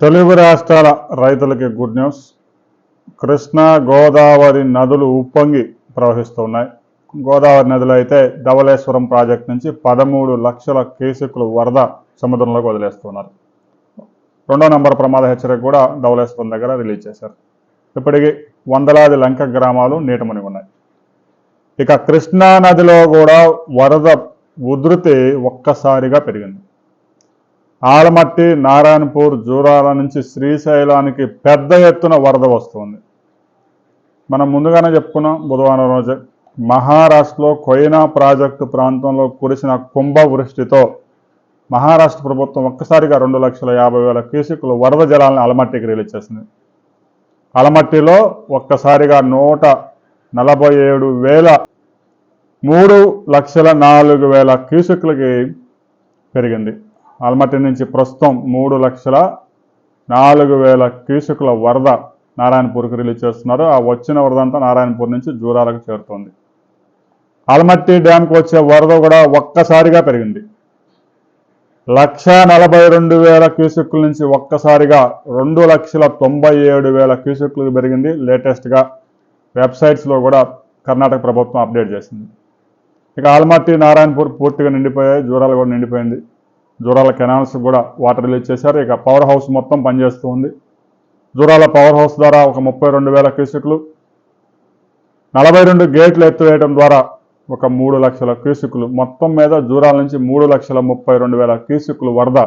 తెలుగు రాష్ట్రాల రైతులకి good news. Krishna Godavari నదులు ఉప్పొంగి ప్రవహిస్తున్నాయి. గోదావరి నదిలో అయితే ధవళేశ్వరం ప్రాజెక్ట్ నుంచి పదమూడు లక్షల కేసుకులు వరద సముద్రంలోకి వదిలేస్తున్నారు. రెండో నంబర్ ప్రమాద హెచ్చరిక కూడా ధవళేశ్వరం దగ్గర రిలీజ్ చేశారు. ఇప్పటికీ వందలాది లంక గ్రామాలు నీటమని ఉన్నాయి. ఇక కృష్ణా నదిలో కూడా వరద ఉధృతి ఒక్కసారిగా పెరిగింది. ఆలమట్టి నారాయణపూర్ జూరాల నుంచి శ్రీశైలానికి పెద్ద ఎత్తున వరద వస్తుంది. మనం ముందుగానే చెప్పుకున్నాం బుధవారం రోజే మహారాష్ట్రలో కొయినా ప్రాజెక్టు ప్రాంతంలో కురిసిన కుంభవృష్టితో మహారాష్ట్ర ప్రభుత్వం ఒక్కసారిగా రెండు లక్షల యాభై వేల క్యూసిక్లు వరద జలాలను అలమట్టికి రిలీజ్ చేసింది. అలమట్టిలో ఒక్కసారిగా నూట నలభై ఏడు వేల మూడు లక్షల నాలుగు వేల క్యూసిక్లకి పెరిగింది. ఆల్మట్టి నుంచి ప్రస్తుతం మూడు లక్షల నాలుగు వేల క్యూసిక్ల వరద నారాయణపూర్కి రిలీజ్ చేస్తున్నారు. ఆ వచ్చిన వరద అంతా నారాయణపూర్ నుంచి జూరాలకు చేరుతోంది. ఆల్మట్టి డ్యామ్కి వచ్చే వరద కూడా ఒక్కసారిగా పెరిగింది. లక్ష నలభై రెండు వేల క్యూసెక్కుల నుంచి ఒక్కసారిగా రెండు లక్షల తొంభై ఏడు వేల క్యూసెక్లకు పెరిగింది. లేటెస్ట్గా వెబ్సైట్స్లో కూడా కర్ణాటక ప్రభుత్వం అప్డేట్ చేసింది. ఇక ఆల్మట్టి నారాయణపూర్ పూర్తిగా నిండిపోయాయి. జూరాలు కూడా నిండిపోయింది. జూరాల కెనాల్స్ కూడా వాటర్ రిలీజ్ చేశారు. ఇక పవర్ హౌస్ మొత్తం పనిచేస్తూ ఉంది. జూరాల పవర్ హౌస్ ద్వారా ఒక ముప్పై రెండు వేల క్యూసెక్లు నలభై రెండు గేట్లు ఎత్తివేయడం ద్వారా ఒక మూడు లక్షల క్యూసెక్లు మొత్తం మీద జూరాల నుంచి మూడు లక్షల ముప్పై రెండు వేల క్యూసెక్లు వరద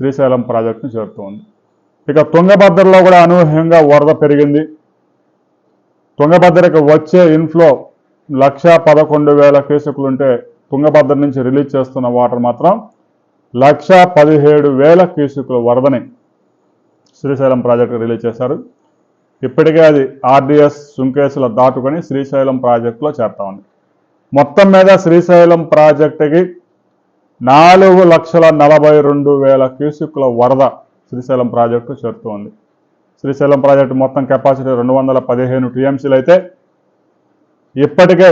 శ్రీశైలం ప్రాజెక్టును చేరుతోంది ఇక తుంగభద్రలో కూడా అనూహ్యంగా వరద పెరిగింది. తుంగభద్రకి వచ్చే ఇన్ఫ్లో లక్ష పదకొండు వేల క్యూసెక్లు ఉంటే తుంగభద్ర నుంచి రిలీజ్ చేస్తున్న వాటర్ మాత్రం లక్ష పదిహేడు వేల క్యూసెక్ల వరదని శ్రీశైలం ప్రాజెక్టు రిలీజ్ చేశారు. ఇప్పటికే అది ఆర్డీఎస్ సుంకేసుల దాటుకొని శ్రీశైలం ప్రాజెక్టులో చేరుతా ఉంది. మొత్తం మీద శ్రీశైలం ప్రాజెక్టుకి నాలుగు లక్షల నలభై రెండు వేల క్యూసిక్ల వరద శ్రీశైలం ప్రాజెక్టు చేరుతోంది శ్రీశైలం ప్రాజెక్టు మొత్తం కెపాసిటీ రెండు వందల పదిహేను టీఎంసీలు అయితే ఇప్పటికే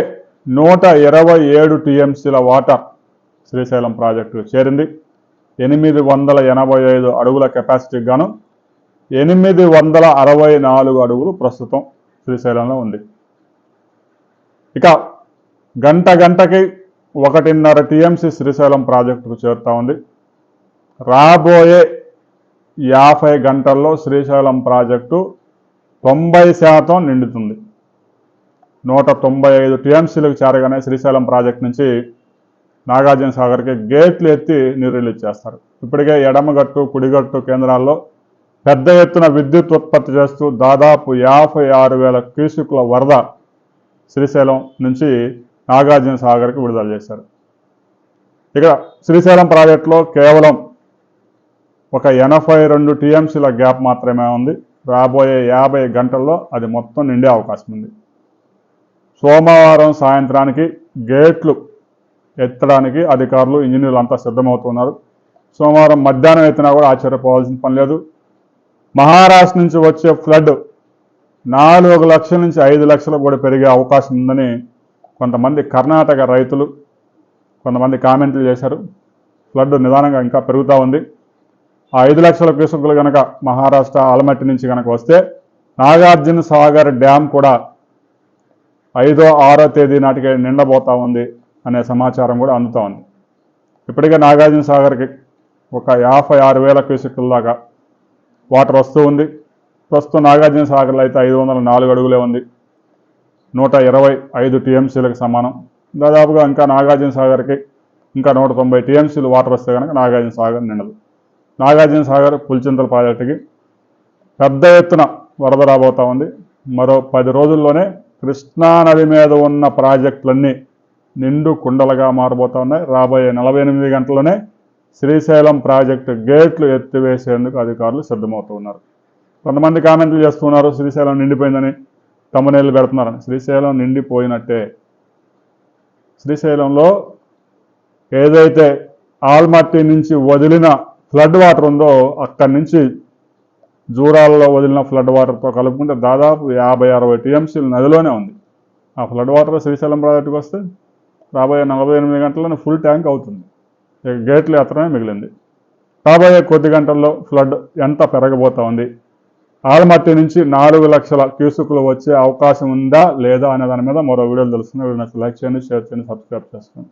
నూట ఇరవై ఏడు టీఎంసీల వాటర్ శ్రీశైలం ప్రాజెక్టు చేరింది. ఎనిమిది వందల ఎనభై ఐదు అడుగుల కెపాసిటీకి గాను ఎనిమిది వందల అరవై నాలుగు అడుగులు ప్రస్తుతం శ్రీశైలంలో ఉంది. ఇక గంట గంటకి ఒకటిన్నర టీఎంసీ శ్రీశైలం ప్రాజెక్టుకు చేరుతూ ఉంది. రాబోయే యాభై గంటల్లో శ్రీశైలం ప్రాజెక్టు తొంభై శాతం నిండుతుంది. నూట తొంభై ఐదు టీఎంసీలకు చేరగానే శ్రీశైలం ప్రాజెక్ట్ నుంచి నాగార్జున సాగర్కి గేట్లు ఎత్తి నీరు రిలీజ్ చేస్తారు ఇప్పటికే ఎడమగట్టు కుడిగట్టు కేంద్రాల్లో పెద్ద ఎత్తున విద్యుత్ ఉత్పత్తి చేస్తూ దాదాపు యాభై ఆరు వేల క్యూసుకుల వరద శ్రీశైలం నుంచి నాగార్జున సాగర్కి విడుదల చేశారు. ఇక్కడ శ్రీశైలం ప్రాజెక్టులో కేవలం ఒక ఎనభై రెండు టీఎంసీల గ్యాప్ మాత్రమే ఉంది. రాబోయే యాభై గంటల్లో అది మొత్తం నిండే అవకాశం ఉంది. సోమవారం సాయంత్రానికి గేట్లు ఎత్తడానికి అధికారులు ఇంజనీర్లు అంతా సిద్ధమవుతున్నారు. సోమవారం మధ్యాహ్నం ఎత్తినా కూడా ఆశ్చర్యపోవాల్సిన పని లేదు. మహారాష్ట్ర నుంచి వచ్చే ఫ్లడ్ నాలుగు లక్షల నుంచి ఐదు లక్షలకు కూడా పెరిగే అవకాశం ఉందని కొంతమంది కర్ణాటక రైతులు కొంతమంది కామెంట్లు చేశారు. ఫ్లడ్ నిదానంగా ఇంకా పెరుగుతూ ఉంది. ఆ ఐదు లక్షల క్యూసెక్కులు కనుక మహారాష్ట్ర ఆలమట్టి నుంచి కనుక వస్తే నాగార్జున సాగర్ డ్యామ్ కూడా ఐదో ఆరో తేదీ నాటికి నిండబోతా ఉంది. అనే సమాచారం కూడా అందుతూ ఉంది. ఇప్పటికే నాగార్జున సాగర్కి ఒక యాభై ఆరు వేల క్యూసెక్ల దాకా వాటర్ వస్తూ ఉంది. ప్రస్తుతం నాగార్జున సాగర్లో అయితే ఐదు వందల నాలుగు అడుగులే ఉంది. నూట ఇరవై ఐదు టీఎంసీలకు సమానం. దాదాపుగా ఇంకా నాగార్జున సాగర్కి ఇంకా నూట తొంభై టీఎంసీలు వాటర్ వస్తే కనుక నాగార్జున సాగర్ నిండదు. నాగార్జున సాగర్ పులిచింతల ప్రాజెక్టుకి పెద్ద ఎత్తున వరద రాబోతా ఉంది. మరో పది రోజుల్లోనే కృష్ణానది మీద ఉన్న ప్రాజెక్టులన్నీ నిండు కుండలుగా మారబోతా ఉన్నాయి రాబోయే నలభై ఎనిమిది గంటల్లోనే శ్రీశైలం ప్రాజెక్టు గేట్లు ఎత్తివేసేందుకు అధికారులు సిద్ధమవుతూ ఉన్నారు కొంతమంది కామెంట్లు చేస్తున్నారు శ్రీశైలం నిండిపోయిందని తమ్మునేళ్ళు పెడుతున్నారని. శ్రీశైలం నిండిపోయినట్టే. శ్రీశైలంలో ఏదైతే ఆల్మట్టి నుంచి వదిలిన ఫ్లడ్ వాటర్ ఉందో అక్కడి నుంచి జూరాలలో వదిలిన ఫ్లడ్ వాటర్తో కలుపుకుంటే దాదాపు యాభై అరవై టీఎంసీలు నదిలోనే ఉంది. ఆ ఫ్లడ్ వాటర్ శ్రీశైలం ప్రాజెక్టుకు వస్తే రాబోయే నలభై ఎనిమిది గంటల్లోనే ఫుల్ ట్యాంక్ అవుతుంది. ఇక గేట్లు ఎత్తడమే మిగిలింది. రాబోయే కొద్ది గంటల్లో ఫ్లడ్ ఎంత పెరగబోతా ఉంది? ఆలమట్టి నుంచి నాలుగు లక్షల క్యూసుకులు వచ్చే అవకాశం ఉందా లేదా అనే దాని మీద మరో వీడియోలు తెలుస్తుంది వీడియో లైక్ చేయండి షేర్ చేయండి సబ్స్క్రైబ్ చేసుకోండి